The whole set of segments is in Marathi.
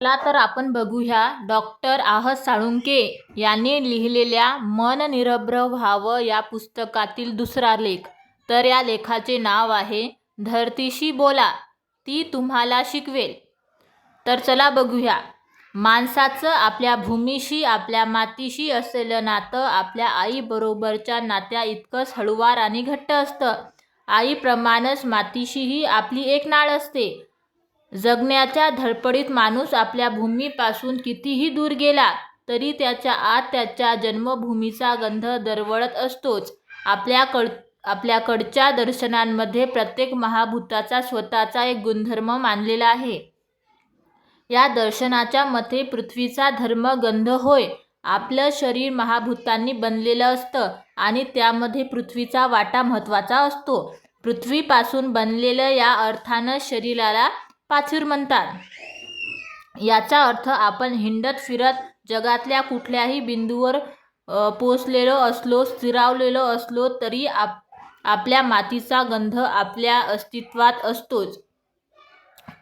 चला तर आपण बघूया डॉक्टर आहस साळुंके यांनी लिहिलेल्या मन निरभ्र व्हावं या पुस्तकातील दुसरा लेख. तर या लेखाचे नाव आहे धरतीशी बोला ती तुम्हाला शिकवेल. तर चला बघूया. माणसाचं आपल्या भूमीशी आपल्या मातीशी असलेलं नातं आपल्या आईबरोबरच्या नात्या इतकंच हळुवार आणि घट्ट असतं. आईप्रमाणेच मातीशीही आपली एक नाळ असते. जगण्याच्या धडपडीत माणूस आपल्या भूमीपासून कितीही दूर गेला तरी त्याच्या आत त्याच्या जन्मभूमीचा गंध दरवळत असतोच. आपल्याकड आपल्याकडच्या दर्शनांमध्ये प्रत्येक महाभूताचा स्वतःचा एक गुणधर्म मानलेला आहे. या दर्शनाच्या मते पृथ्वीचा धर्म गंध होय आपलं शरीर महाभूतांनी बनलेलं असतं आणि त्यामध्ये पृथ्वीचा वाटा महत्त्वाचा असतो. पृथ्वीपासून बनलेलं या अर्थानं शरीराला पाचूर म्हणतात. याचा अर्थ आपण हिंडत फिरत जगातल्या कुठल्याही बिंदूवर पोचलेलो असलो स्थिरावलेलो असलो तरी आप आपल्या मातीचा गंध आपल्या अस्तित्वात असतोच.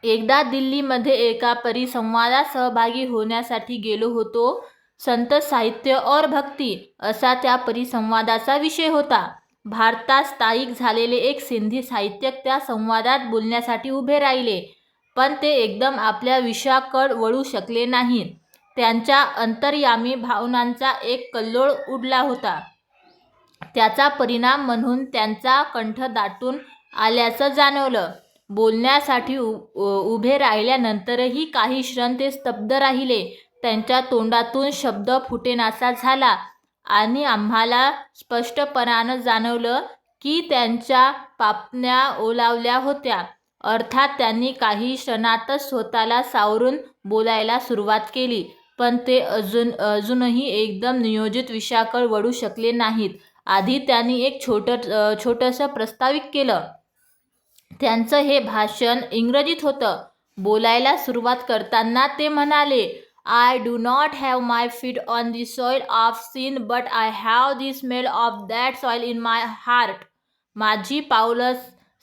एकदा दिल्लीमध्ये एका परिसंवादात सहभागी होण्यासाठी गेलो होतो. संत साहित्य और भक्ती असा त्या परिसंवादाचा विषय होता. भारतात स्थायिक झालेले एक सिंधी साहित्यक त्या संवादात बोलण्यासाठी उभे राहिले. पण ते एकदम आपल्या विषयाकड वळू शकले नाही त्यांच्या अंतर्यामी भावनांचा एक कल्लोळ उडला होता. त्याचा परिणाम म्हणून त्यांचा कंठ दाटून आल्याचं जाणवलं. बोलण्यासाठी उ उ- उभे राहिल्यानंतरही काही क्षण ते स्तब्ध राहिले. त्यांच्या तोंडातून शब्द फुटेनासा झाला आणि आम्हाला स्पष्टपणानं जाणवलं की त्यांच्या पापण्या ओलावल्या होत्या. अर्थात त्यांनी काही क्षणातच स्वतःला सावरून बोलायला सुरुवात केली पण ते अजून अजूनही एकदम नियोजित विषयाकडे वळू शकले नाहीत. आधी त्यांनी एक छोटं छोटंसं प्रस्तावित केलं. त्यांचं हे भाषण इंग्रजीत होतं. बोलायला सुरुवात करताना ते म्हणाले I do not have my feet on the soil of Sindh but I have the smell of that soil in my heart माझी पावलं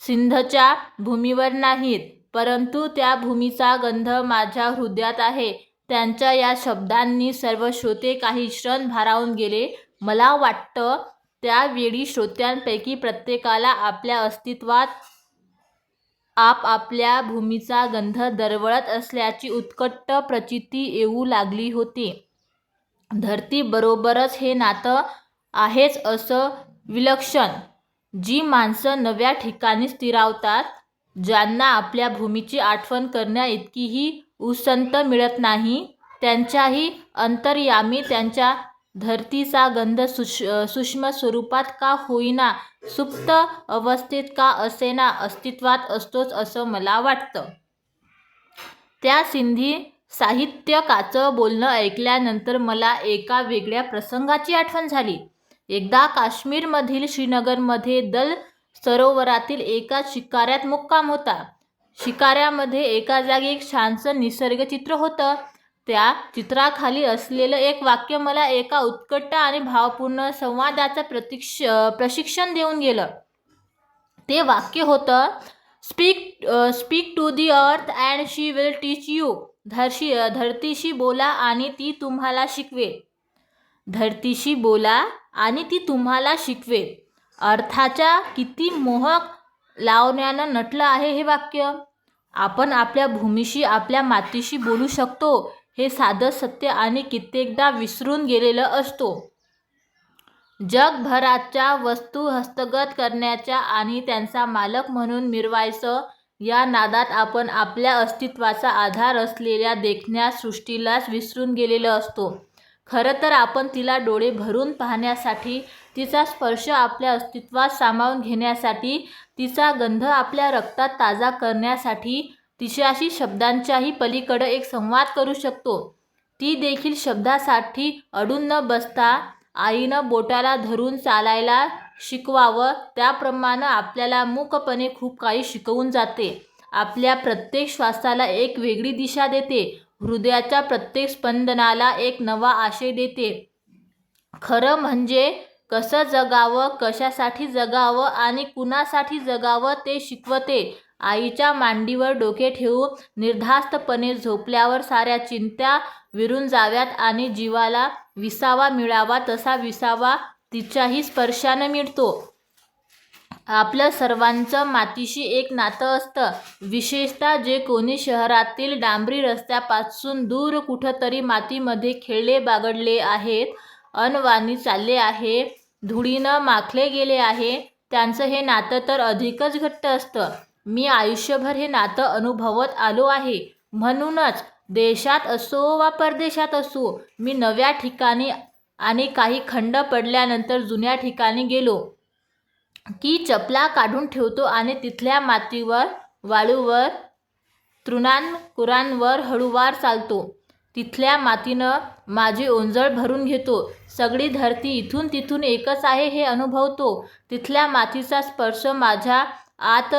सिंधच्या भूमीवर नाहीत परंतु त्या भूमीचा गंध माझ्या हृदयात आहे. त्यांच्या या शब्दांनी सर्व श्रोते काही क्षण भारावून गेले. मला वाटतं त्यावेळी श्रोत्यांपैकी प्रत्येकाला आपल्या अस्तित्वात आपापल्या भूमीचा गंध दरवळत असल्याची उत्कट प्रचिती येऊ लागली होती. धरतीबरोबरच हे नातं आहेच असं विलक्षण. जी माणसं नव्या ठिकाणी स्थिरावतात ज्यांना आपल्या भूमीची आठवण करण्या इतकीही उसंत मिळत नाही त्यांच्याही अंतर्यामी त्यांच्या धरतीचा गंध सुश सूक्ष्म स्वरूपात का होईना सुप्त अवस्थेत का असेना अस्तित्वात असतोच असं मला वाटतं. त्या सिंधी साहित्यकाचं बोलणं ऐकल्यानंतर मला एका वेगळ्या प्रसंगाची आठवण झाली. एकदा काश्मीरमधील श्रीनगरमध्ये दल सरोवरातील एका शिकाऱ्यात मुक्काम होता. शिकाऱ्यामध्ये एका जागी एक छानसं निसर्गचित्र होतं. त्या चित्राखाली असलेलं एक वाक्य मला एका उत्कट आणि भावपूर्ण संवादाचं प्रतीक्ष प्रशिक्षण देऊन गेलं. ते वाक्य होतं speak speak to the earth and she will teach you धरशी धरतीशी बोला आणि ती तुम्हाला शिकवेल. धरतीशी बोला आणि ती तुम्हाला शिकवेल. अर्थाच्या किती मोहक लावण्यानं नटलं आहे हे वाक्य. आपण आपल्या भूमीशी आपल्या मातीशी बोलू शकतो. हे साधं सत्य आणि कित्येकदा विसरून गेलेलं असतो. जगभराच्या वस्तू हस्तगत करण्याच्या आणि त्यांचा मालक म्हणून मिरवायचं या नादात आपण आपल्या अस्तित्वाचा आधार असलेल्या देखण्या सृष्टीलाच विसरून गेलेलं असतो. खरं तर आपण तिला डोळे भरून पाहण्यासाठी तिचा स्पर्श आपल्या अस्तित्वात सामावून घेण्यासाठी तिचा गंध आपल्या रक्तात ताजा करण्यासाठी तिच्याशी शब्दांच्याही पलीकडं एक संवाद करू शकतो. ती देखील शब्दासाठी अडून न बसता आईनं बोटाला धरून चालायला शिकवावं त्याप्रमाणे आपल्याला मूकपणे खूप काही शिकवून जाते. आपल्या प्रत्येक श्वासाला एक वेगळी दिशा देते. हृदयाच्या प्रत्येक स्पंदनाला एक नवा आशय देते. खरं म्हणजे कसं जगावं कशासाठी जगावं आणि कुणासाठी जगावं ते शिकवते. आईच्या मांडीवर डोके ठेवून निर्धास्तपणे झोपल्यावर साऱ्या चिंत्या विरून जाव्यात आणि जीवाला विसावा मिळावा तसा विसावा तिच्याही स्पर्शानं मिळतो. आपलं सर्वांचं मातीशी एक नातं असतं. विशेषतः जे कोणी शहरातील डांबरी रस्त्यापासून दूर कुठंतरी मातीमध्ये खेळले बागडले आहेत अनवाणी चालले आहे धुळीनं माखले गेले आहे त्यांचं हे नातं तर अधिकच घट्ट असतं. मी आयुष्यभर हे नातं अनुभवत आलो आहे. म्हणूनच देशात असो वा परदेशात असो मी नव्या ठिकाणी आणि काही खंड पडल्यानंतर जुन्या ठिकाणी गेलो. की चपला काढून ठेवतो आणि तिथल्या मातीवर वाळूवर तृणांकुरांवर हळूवार चालतो. तिथल्या मातीनं माझी ओंजळ भरून घेतो. सगळी धरती इथून तिथून एकच आहे हे अनुभवतो. तिथल्या मातीचा स्पर्श माझ्या आत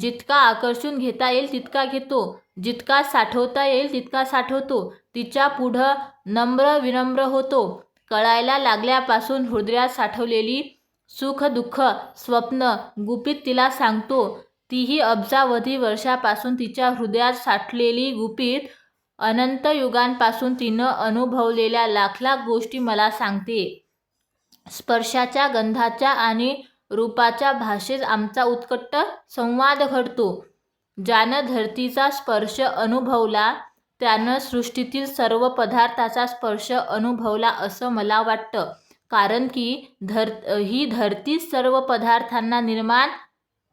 जितका आकर्षून घेता येईल तितका घेतो. जितका साठवता येईल तितका साठवतो. तिच्या पुढं नम्र विनम्र होतो. कळायला लागल्यापासून हृदयात साठवलेली सुख दुःख स्वप्न गुपित तिला सांगतो. तीही अब्जावधी वर्षापासून तिच्या हृदयात साठलेली गुपित अनंत युगांपासून तिनं अनुभवलेल्या लाख लाख गोष्टी मला सांगते. स्पर्शाच्या गंधाच्या आणि रूपाच्या भाषेत आमचा उत्कट संवाद घडतो. ज्यानं धरतीचा स्पर्श अनुभवला त्यानं सृष्टीतील सर्व पदार्थाचा स्पर्श अनुभवला असं मला वाटतं. कारण की धर ही धरतीच सर्व पदार्थांना निर्माण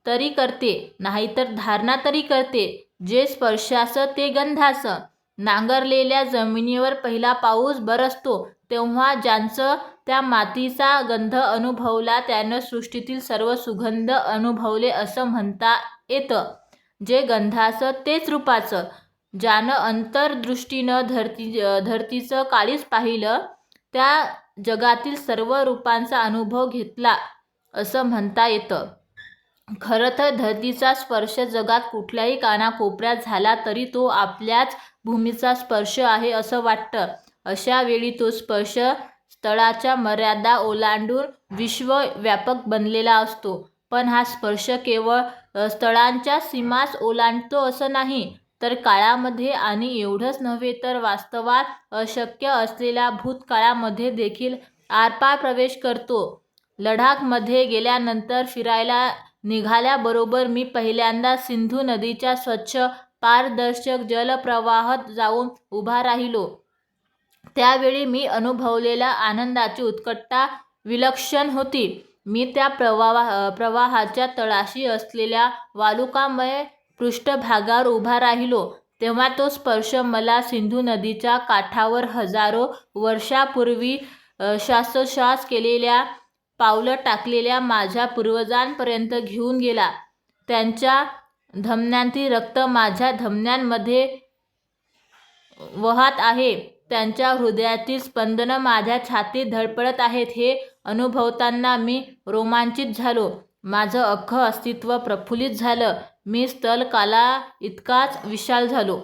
तरी करते नाहीतर धारणा तरी करते. जे स्पर्शाचं ते गंधाचं नांगरलेल्या जमिनीवर पहिला पाऊस बरसतो तेव्हा ज्यांचं त्या मातीचा गंध अनुभवला त्यानं सृष्टीतील सर्व सुगंध अनुभवले असं म्हणता येतं. जे गंधाचं तेच रूपाचं. ज्यानं अंतर्दृष्टीनं धरती धरतीचं काळीच पाहिलं त्या जगातील सर्व रूपांचा अनुभव घेतला असं म्हणता येतं. खरं तर धरतीचा स्पर्श जगात कुठल्याही कानाकोपऱ्यात झाला तरी तो आपल्याच भूमीचा स्पर्श आहे असं वाटतं. अशा वेळी तो स्पर्श स्थळाच्या मर्यादा ओलांडून विश्वव्यापक बनलेला असतो. पण हा स्पर्श केवळ स्थळांच्या सीमाच ओलांडतो असं नाही तर काळामध्ये आणि एवढंच नव्हे तर वास्तवात अशक्य असलेल्या भूतकाळामध्ये देखील आरपार प्रवेश करतो. लडाखमध्ये गेल्यानंतर फिरायला निघाल्याबरोबर मी पहिल्यांदा सिंधू नदीच्या स्वच्छ पारदर्शक जलप्रवाहात जाऊन उभा राहिलो. त्यावेळी मी अनुभवलेल्या आनंदाची उत्कटता विलक्षण होती. मी त्या प्रवाहा प्रवाहाच्या तळाशी असलेल्या वालुकामय पृष्ठभागावर उभा राहिलो तेव्हा तो स्पर्श मला सिंधू नदीच्या काठावर हजारो वर्षापूर्वी श्वासोश्वास केलेल्या पावलं टाकलेल्या माझ्या पूर्वजांपर्यंत घेऊन गेला. त्यांच्या धमन्यांतील रक्त माझ्या धमन्यांमध्ये वहात आहे. त्यांच्या हृदयातील स्पंदनं माझ्या छातीत धडपडत आहेत हे अनुभवताना मी रोमांचित झालो. माझं अख्खं अस्तित्व प्रफुल्लित झालं. मी स्थलकाला इतकाच विशाल झालो.